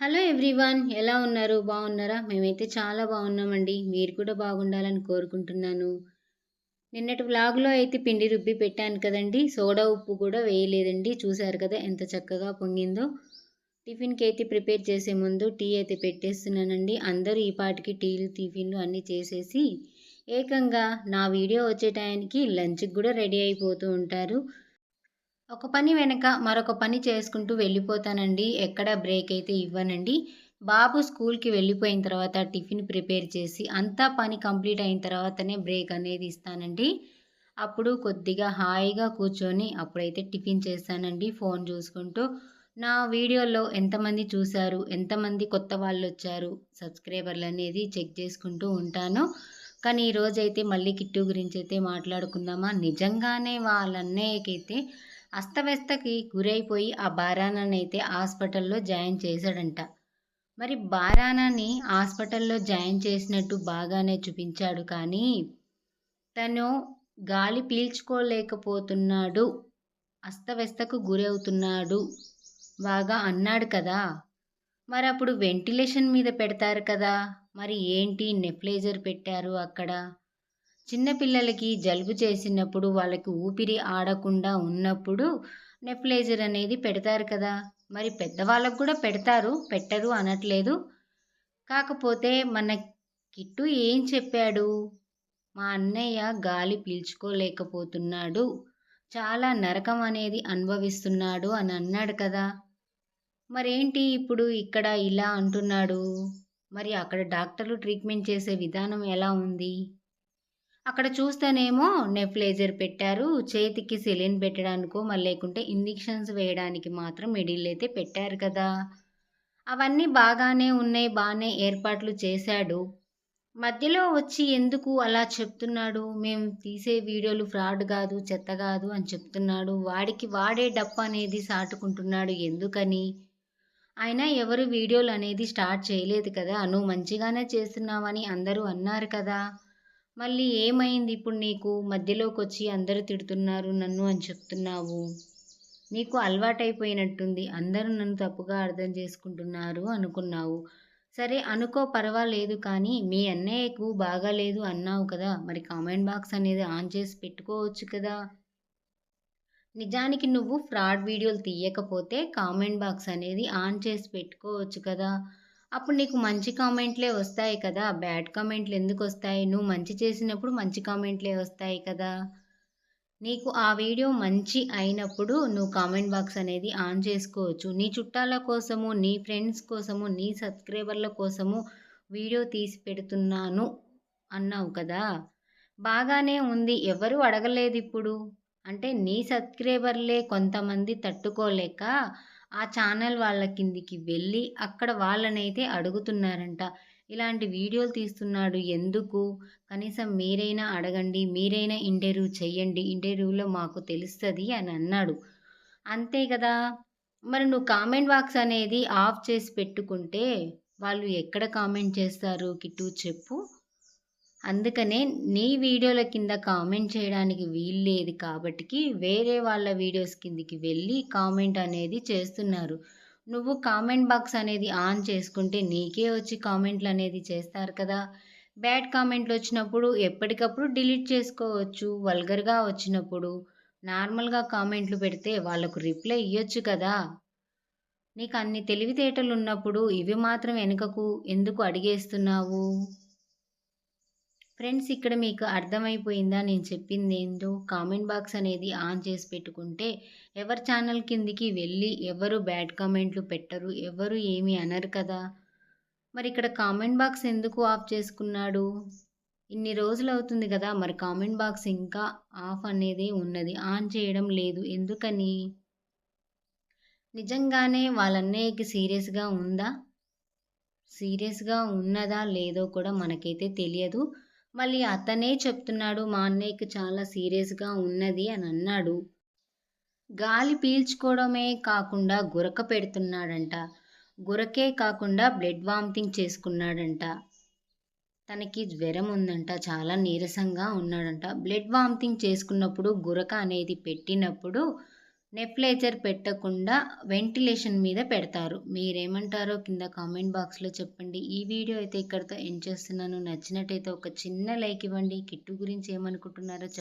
Hello everyone ఎలా ఉన్నారు? బాగున్నారా? మేమైతే చాలా బాగున్నామండి. మీరు కూడా బాగుండాలని కోరుకుంటున్నాను. నిన్నటి వ్లాగ్లో అయితే పిండి రుబ్బి పెట్టాను కదండి. సోడా ఉప్పు కూడా వేయలేదండి. చూసారు కదా ఎంత చక్కగా పొంగిందో. టిఫిన్కి అయితే ప్రిపేర్ చేసే ముందు టీ అయితే పెట్టేస్తున్నానండి. అందరూ ఈ పాటికి టీలు టిఫిన్లు అన్నీ చేసేసి ఏకంగా నా వీడియో వచ్చే టైంకి లంచ్కి కూడా రెడీ అయిపోతూ ఉంటారు. ఒక పని వెనక మరొక పని చేసుకుంటూ వెళ్ళిపోతానండి. ఎక్కడ బ్రేక్ అయితే ఇవ్వనండి. బాబు స్కూల్కి వెళ్ళిపోయిన తర్వాత టిఫిన్ ప్రిపేర్ చేసి అంతా పని కంప్లీట్ అయిన తర్వాతనే బ్రేక్ అనేది ఇస్తానండి. అప్పుడు కొద్దిగా హాయిగా కూర్చొని అప్పుడైతే టిఫిన్ చేస్తానండి. ఫోన్ చూసుకుంటూ నా వీడియోలో ఎంతమంది చూశారు ఎంతమంది కొత్త వాళ్ళు వచ్చారు సబ్స్క్రైబర్లు అనేది చెక్ చేసుకుంటూ ఉంటాను. కానీ ఈరోజైతే మళ్ళీ కిట్టు గురించి అయితే మాట్లాడుకుందామా? నిజంగానే వాళ్ళ అన్నయ్యకైతే అస్తవ్యస్తకి గురైపోయి ఆ బారానాన్ని హాస్పిటల్లో జాయిన్ చేశాడంట. మరి బారానాని హాస్పిటల్లో జాయిన్ చేసినట్టు బాగానే చూపించాడు కానీ తను గాలి పీల్చుకోలేకపోతున్నాడు. అస్తవ్యస్తకు గురవుతున్నాడు. బాగా అన్నాడు కదా. మరి అప్పుడు వెంటిలేషన్ మీద పెడతారు కదా. మరి ఏంటి నెఫ్లేజర్ పెట్టారు అక్కడ? చిన్నపిల్లలకి జలుబు చేసినప్పుడు వాళ్ళకి ఊపిరి ఆడకుండా ఉన్నప్పుడు నెఫ్లైజర్ అనేది పెడతారు కదా. మరి పెద్దవాళ్ళకు కూడా పెడతారు పెట్టరు అనట్లేదు. కాకపోతే మన కిట్టు ఏం చెప్పాడు? మా అన్నయ్య గాలి పీల్చుకోలేకపోతున్నాడు. చాలా నరకం అనేది అనుభవిస్తున్నాడు అని అన్నాడు కదా. మరేంటి ఇప్పుడు ఇక్కడ ఇలా అంటున్నాడు? మరి అక్కడ డాక్టర్లు ట్రీట్మెంట్ చేసే విధానం ఎలా ఉంది? అక్కడ చూస్తేనేమో నెఫ్లేజర్ పెట్టారు. చేతికి సెలిన్ పెట్టడానికో మళ్ళీ లేకుంటే ఇంజక్షన్స్ వేయడానికి మాత్రం మిడిల్ అయితే పెట్టారు కదా. అవన్నీ బాగానే ఉన్నాయి బాగానే ఏర్పాట్లు చేశాడు. మధ్యలో వచ్చి ఎందుకు అలా చెప్తున్నాడు? మేము తీసే వీడియోలు ఫ్రాడ్ కాదు చెత్త కాదు అని చెప్తున్నాడు. వాడికి వాడే డప్పు అనేది సాటుకుంటున్నాడు ఎందుకని? అయినా ఎవరు వీడియోలు అనేది స్టార్ట్ చేయలేదు కదా. నువ్వు మంచిగానే చేస్తున్నావని అందరూ అన్నారు కదా. మళ్ళీ ఏమైంది ఇప్పుడు నీకు? మధ్యలోకి వచ్చి అందరూ తిడుతున్నారు నన్ను అని చెప్తున్నావు. నీకు అలవాటైపోయినట్టుంది. అందరూ నన్ను తప్పుగా అర్థం చేసుకుంటున్నారు అనుకున్నావు. సరే అనుకో పర్వాలేదు కానీ మీ అన్నయ్యకు బాగాలేదు అన్నావు కదా. మరి కామెంట్ బాక్స్ అనేది ఆన్ చేసి పెట్టుకోవచ్చు కదా. నిజానికి నువ్వు ఫ్రాడ్ వీడియోలు తీయకపోతే కామెంట్ బాక్స్ అనేది ఆన్ చేసి పెట్టుకోవచ్చు కదా. అప్పుడు నీకు మంచి కామెంట్లే వస్తాయి కదా? బ్యాడ్ కామెంట్లు ఎందుకు వస్తాయి? నువ్వు మంచి చేసినప్పుడు మంచి కామెంట్లే వస్తాయి కదా? నీకు ఆ వీడియో మంచి అయినప్పుడు నువ్వు కామెంట్ బాక్స్ అనేది ఆన్ చేసుకోవచ్చు. నీ చుట్టాల కోసము నీ ఫ్రెండ్స్ కోసము నీ సబ్స్క్రైబర్ల కోసము వీడియో తీసి పెడుతున్నాను అన్నావు కదా? బాగానే ఉంది. ఎవరు అడగలేదు ఇప్పుడు? అంటే నీ సబ్స్క్రైబర్లే కొంతమంది తట్టుకోలేక ఆ ఛానల్ వాళ్ళ కిందికి వెళ్ళి అక్కడ వాళ్ళనైతే అడుగుతున్నారంట. ఇలాంటి వీడియోలు తీస్తున్నాడు ఎందుకు? కనీసం మీరైనా అడగండి మీరైనా ఇంటర్వ్యూ చెయ్యండి ఇంటర్వ్యూలో మాకు తెలుస్తుంది అని అన్నాడు. అంతే కదా? మరి నువ్వు కామెంట్ బాక్స్ అనేది ఆఫ్ చేసి పెట్టుకుంటే వాళ్ళు ఎక్కడ కామెంట్ చేస్తారు? కిట్టు చెప్పు. అందుకనే నీ వీడియోల కింద కామెంట్ చేయడానికి వీల్లేదు కాబట్టి వేరే వాళ్ళ వీడియోస్ కిందికి వెళ్ళి కామెంట్ అనేది చేస్తున్నారు. నువ్వు కామెంట్ బాక్స్ అనేది ఆన్ చేసుకుంటే నీకే వచ్చి కామెంట్లు అనేది చేస్తారు కదా. బ్యాడ్ కామెంట్లు వచ్చినప్పుడు ఎప్పటికప్పుడు డిలీట్ చేసుకోవచ్చు వల్గర్గా వచ్చినప్పుడు నార్మల్గా కామెంట్లు పెడితే వాళ్ళకు రిప్లై ఇవ్వచ్చు కదా. నీకు అన్ని తెలివితేటలు ఉన్నప్పుడు ఇవి మాత్రం వెనుకకు ఎందుకు అడిగేస్తున్నావు? ఫ్రెండ్స్ ఇక్కడ మీకు అర్థమైపోయిందా? నేను చెప్పింది ఏందో? కామెంట్ బాక్స్ అనేది ఆన్ చేసి పెట్టుకుంటే ఎవరి ఛానల్ కిందికి వెళ్ళి ఎవరు బ్యాడ్ కామెంట్లు పెట్టరు ఎవరు ఏమి అనరు కదా? మరి ఇక్కడ కామెంట్ బాక్స్ ఎందుకు ఆఫ్ చేసుకున్నాడు? ఇన్ని రోజులు అవుతుంది కదా మరి కామెంట్ బాక్స్ ఇంకా ఆఫ్ అనేది ఉన్నది ఆన్ చేయడం లేదు ఎందుకని? నిజంగానే వాళ్ళన్నయ్యకి సీరియస్గా ఉందా? సీరియస్గా ఉన్నదా? లేదో కూడా మనకైతే తెలియదు. మళ్ళీ అతనే చెప్తున్నాడు మా అన్నయ్యకి చాలా సీరియస్గా ఉన్నది అని అన్నాడు. గాలి పీల్చుకోవడమే కాకుండా గురక పెడుతున్నాడంట. గురకే కాకుండా బ్లడ్ వామిటింగ్ చేసుకున్నాడంట. తనకి జ్వరం ఉందంట చాలా నీరసంగా ఉన్నాడంట. బ్లడ్ వామిటింగ్ చేసుకున్నప్పుడు గురక అనేది పెట్టినప్పుడు నెఫ్లేచర్ పెట్టకుండా వెంటిలేషన్ మీద పెడతారు. మీరేమంటారో కింద కామెంట్ బాక్స్లో చెప్పండి. ఈ వీడియో అయితే ఇక్కడితో ఎండ్ చేస్తున్నాను. నచ్చినట్టయితే ఒక చిన్న లైక్ ఇవ్వండి. కిట్టు గురించి ఏమనుకుంటున్నారో చెప్పండి